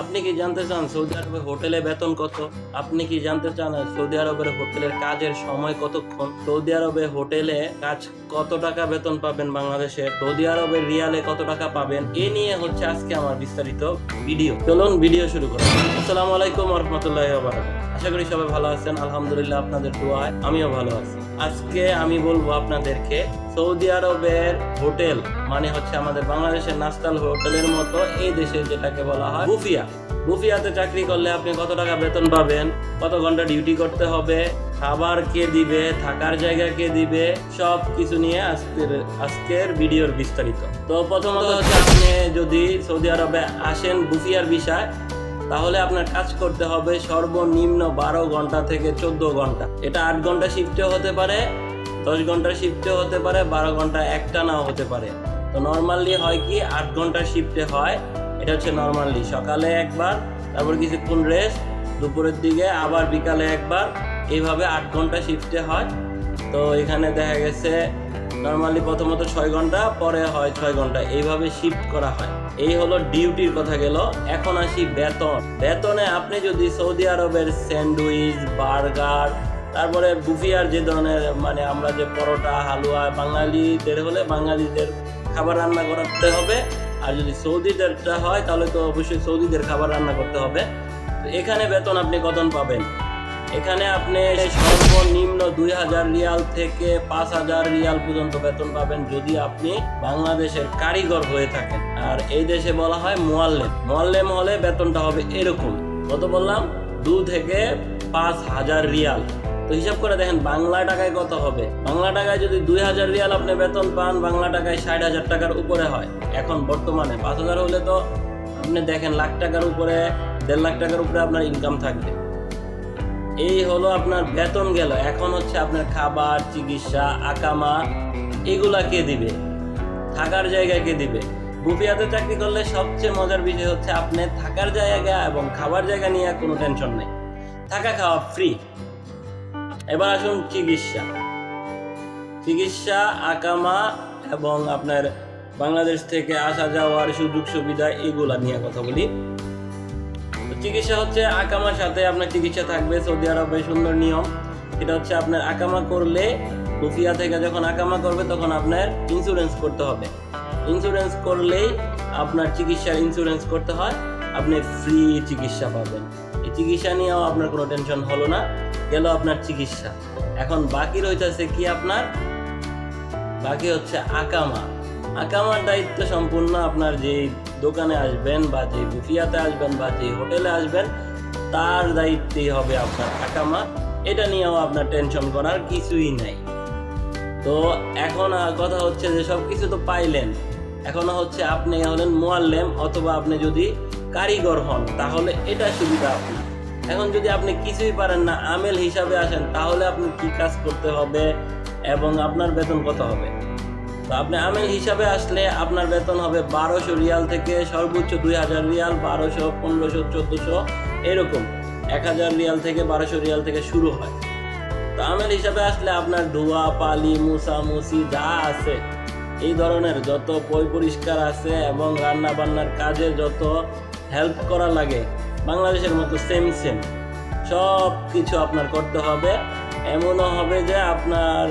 আপনি কি জানতে চান সৌদি আরবে হোটেলে বেতন কত? আপনি কি জানতে চান সৌদি আরবের হোটেলের কাজের সময় কতক্ষণ? সৌদি আরবে হোটেলে কাজ কত টাকা বেতন পাবেন বাংলাদেশে? সৌদি আরবের রিয়ালে কত টাকা পাবেন? এ নিয়ে হচ্ছে আজকে আমার বিস্তারিত ভিডিও। চলুন ভিডিও শুরু করুন আসসালামু আলাইকুম রহমতুল্লাহ আশা করি সবাই ভালো আছেন। আলহামদুলিল্লাহ আপনাদের দোয়ায় আমিও ভালো আছি। আজকে আমি বলব আপনাদেরকে সৌদি আরবের হোটেল মানে হচ্ছে আমাদের বাংলাদেশের নাস্তাল হোটেলের মতো এই দেশে যেটাকে বলা হয় বুফিয়া। বুফিয়াতে চাকরি করলে আপনি কত টাকা বেতন পাবেন, কত ঘণ্টা ডিউটি করতে হবে, খাবার কে দিবে, থাকার জায়গা কে দিবে সব কিছু নিয়ে আজকের আজকের ভিডিওর বিস্তারিত। তো প্রথমত হচ্ছে আপনি যদি সৌদি আরবে আসেন বুফিয়ার বিষয় তাহলে আপনার কাজ করতে হবে সর্বনিম্ন বারো ঘণ্টা থেকে চোদ্দ ঘণ্টা। এটা আট ঘণ্টা শিফটেও হতে পারে, দশ ঘণ্টা শিফটেও হতে পারে, বারো ঘণ্টা একটা নাও হতে পারে। তো নর্মালি হয় কি, আট ঘণ্টা শিফটে হয়, এটা হচ্ছে নর্মালি সকালে একবার, তারপর কিছুক্ষণ রেস্ট দুপুরের দিকে আবার বিকালে একবার। এইভাবে আট ঘণ্টা শিফটে হয়। তো এখানে দেখা গেছে নর্মালি প্রথমত ছয় ঘণ্টা, পরে হয় ছয় ঘণ্টা। এইভাবে শিফট করা হয়। এই হলো ডিউটির কথা গেল। এখন আসি বেতন। বেতনে আপনি যদি সৌদি আরবের স্যান্ডউইচ, বার্গার, তারপরে বুফিয়ার যে ধরনের মানে আমরা যে পরোটা, হালুয়া বাঙালিদের হলে বাঙালিদের খাবার রান্না করতে হবে। আর যদি সৌদিদেরটা হয়, তাহলে তো অবশ্যই সৌদিদের খাবার রান্না করতে হবে। এখানে বেতন আপনি কতন পাবেন? এখানে আপনি সর্বনিম্ন দুই হাজার রিয়াল থেকে পাঁচ হাজার রিয়াল পর্যন্ত বেতন পাবেন যদি আপনি বাংলাদেশের কারিগর হয়ে থাকেন। আর এই দেশে বলা হয় মোয়াল্লেম। মোয়াল্লেম হলে বেতনটা হবে এরকম। কত বললাম? দু থেকে পাঁচ হাজার রিয়াল। তো হিসাব করে দেখেন, বাংলা টাকায় কত হবে? বাংলা টাকায় যদি দুই হাজার রিয়াল আপনি বেতন পান, বাংলা টাকায় ষাট হাজার টাকার উপরে হয়। এখন বর্তমানে পাঁচ হাজার হলে তো আপনি দেখেন, লাখ টাকার উপরে, দেড় লাখ টাকার উপরে আপনার ইনকাম থাকবে। এই হলো আপনার বেতন গেল। এখন হচ্ছে আপনার খাবার, চিকিৎসা, আকামা, এগুলা কে দিবে? থাকার জায়গা কে দিবে? বুফিয়াতে চাকরি করলে সবচেয়ে মজার বিষয় হচ্ছে আপনি থাকার জায়গা এবং খাবার জায়গা নিয়ে কোনো টেনশন নেই। থাকা খাওয়া ফ্রি এবার আসুন চিকিৎসা। চিকিৎসা, আকামা এবং আপনার বাংলাদেশ থেকে আসা যাওয়ার সুযোগ সুবিধা এগুলা নিয়ে কথা বলি। চিকিৎসা হচ্ছে আকামার সাথে আপনার চিকিৎসা থাকবে, সৌদি আরবে সুন্দর নিয়ম। এটা হচ্ছে আপনার আকামা করলে রুফিয়া থেকে যখন আকামা করবে তখন আপনার ইন্স্যুরেন্স করতে হবে। ইন্স্যুরেন্স করলেই আপনার চিকিৎসার ইন্স্যুরেন্স করতে হয়, আপনি ফ্রি চিকিৎসা পাবেন। এই চিকিৎসা নিয়েও আপনার কোনো টেনশন হলো না, গেল আপনার চিকিৎসা। এখন বাকি রয়েছে কি আপনার? বাকি হচ্ছে আকামা। আকামার দায়িত্ব সম্পূর্ণ আপনার যে দোকানে আসবেন বা যে বুফিয়াতে আসবেন বা যে হোটেলে আসবেন, তার দায়িত্বই হবে আপনার আকামা এটা নিয়েও আপনার টেনশন করার কিছুই নাই। তো এখন কথা হচ্ছে যে সব কিছু তো পাইলেন। এখন হচ্ছে আপনি হলেন মোয়াল্লেম অথবা আপনি যদি কারিগর হন, তাহলে এটা সুবিধা আপনার। এখন যদি আপনি কিছুই পারেন না, আমেল হিসাবে আসেন, তাহলে আপনি কি কাজ করতে হবে এবং আপনার বেতন কত হবে? তো আপনি আমেল হিসাবে আসলে আপনার বেতন হবে বারোশো রিয়াল থেকে সর্বোচ্চ দুই হাজার রিয়াল, বারোশো, পনেরোশো, চোদ্দোশো, এরকম। এক হাজার রিয়াল থেকে বারোশো রিয়াল থেকে শুরু হয়। তো আমেল হিসাবে আসলে আপনার ধোয়া পালি, মুসা, মুসি যা আছে, এই ধরনের যত পয় পরিষ্কার আছে এবং রান্না বান্নার কাজে যত হেল্প করা লাগে, বাংলাদেশের মতো সেম সেম সব কিছু আপনার করতে হবে। এমনও হবে যে আপনার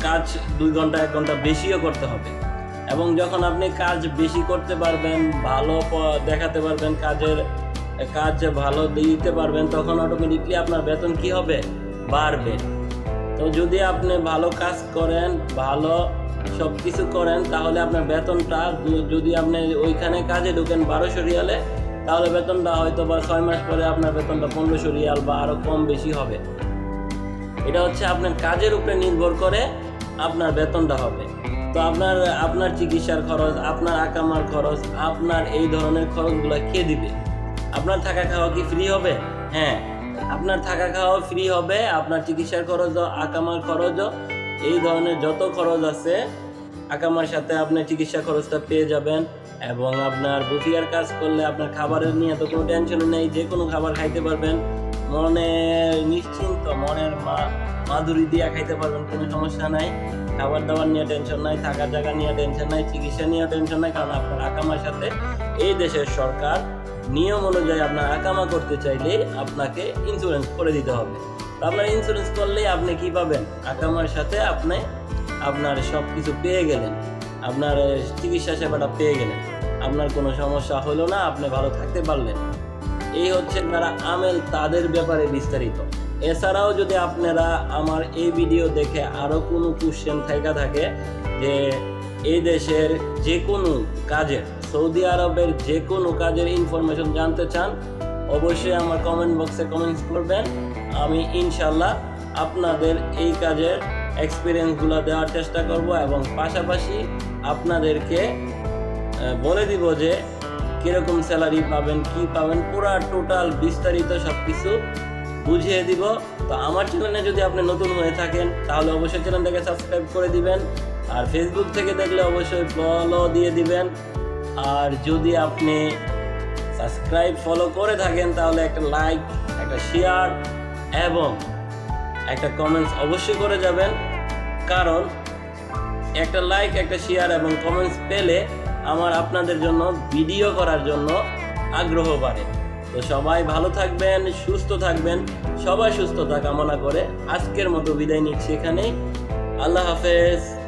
কাজ দুই ঘণ্টা, এক ঘণ্টা বেশিও করতে হবে। এবং যখন আপনি কাজ বেশি করতে পারবেন, ভালো দেখাতে পারবেন, কাজের, কাজ ভালো দিতে পারবেন, তখন অটোমেটিকলি আপনার বেতন কি হবে? বাড়বে। তো যদি আপনি ভালো কাজ করেন, ভালো সব কিছু করেন, তাহলে আপনার বেতনটা যদি আপনি ওইখানে কাজে ঢুকেন বারোশো রিয়ালে, তাহলে বেতনটা হয়তো বা ছয় মাস পরে আপনার বেতনটা পনেরোশো রিয়াল বা আরও কম বেশি হবে। এটা হচ্ছে আপনার কাজের উপরে নির্ভর করে আপনার বেতনটা হবে। তো আপনার আপনার চিকিৎসার খরচ, আপনার আকামার খরচ, আপনার এই ধরনের খরচগুলো কে দিবে? আপনার থাকা খাওয়া কি ফ্রি হবে? হ্যাঁ আপনার থাকা খাওয়া ফ্রি হবে, আপনার চিকিৎসার খরচও, আকামার খরচও, এই ধরনের যত খরচ আছে, আকামার সাথে আপনার চিকিৎসা খরচটা পেয়ে যাবেন এবং আপনার বুফিয়ার কাজ করলে আপনার খাবারের নিয়ে তো কোনো টেনশন নেই, যে কোনো খাবার খাইতে পারবেন। মনে নিশ্চিন্ত, মনের মা, মাধুরী দিয়া খাইতে পারবেন, কোনো সমস্যা নাই। খাবার দাবার নিয়ে টেনশন নাই, থাকার জায়গা নিয়ে টেনশন নাই, চিকিৎসা নিয়ে টেনশন নাই, কারণ আপনার আকামার সাথে এই দেশের সরকার নিয়ম অনুযায়ী আপনার আকামা করতে চাইলে আপনাকে ইন্স্যুরেন্স করে দিতে হবে। আপনার ইন্স্যুরেন্স করলেই আপনি কি পাবেন? আকামার সাথে আপনি আপনার সব কিছু পেয়ে গেলেন। আপনার চিকিৎসা সেবাটা পেয়ে গেলেন। আপনার কোনো সমস্যা হলো না, আপনি ভালো থাকতে পারলেন। এই হচ্ছে যারা আমেল তাদের ব্যাপারে বিস্তারিত। এছাড়াও যদি আপনারা আমার এই ভিডিও দেখে আরও কোনো কোশ্চেন থাকা থাকে যে এই দেশের যে কোনো কাজের, সৌদি আরবের যে কোনো কাজের ইনফরমেশন জানতে চান, অবশ্যই আমার কমেন্ট বক্সে কমেন্টস করবেন। আমি ইনশাল্লাহ আপনাদের এই কাজের এক্সপিরিয়েন্সগুলো দেওয়ার চেষ্টা করব এবং পাশাপাশি আপনাদেরকে বলে দিব যে কীরকম স্যালারি পাবেন, কি পাবেন, পুরা টোটাল বিস্তারিত সব কিছু বুঝিয়ে দিব। তো আমার চ্যানেলে যদি আপনি নতুন হয়ে থাকেন, তাহলে অবশ্যই চ্যানেলটাকে সাবস্ক্রাইব করে দিবেন। আর ফেসবুক থেকে দেখলে অবশ্যই ফলো দিয়ে দিবেন। আর যদি আপনি সাবস্ক্রাইব ফলো করে থাকেন, তাহলে একটা লাইক একটা শেয়ার এবং একটা কমেন্টস অবশ্যই করে যাবেন। কারণ একটা লাইক একটা শেয়ার এবং কমেন্টস পেলে আমার আপনাদের জন্য, ভিডিও করার জন্য আগ্রহ বাড়ে। তো সবাই ভালো থাকবেন, সুস্থ থাকবেন, সবাই সুস্থতা কামনা করে আজকের মতো বিদায় নিচ্ছি এখানেই। আল্লাহ হাফেজ।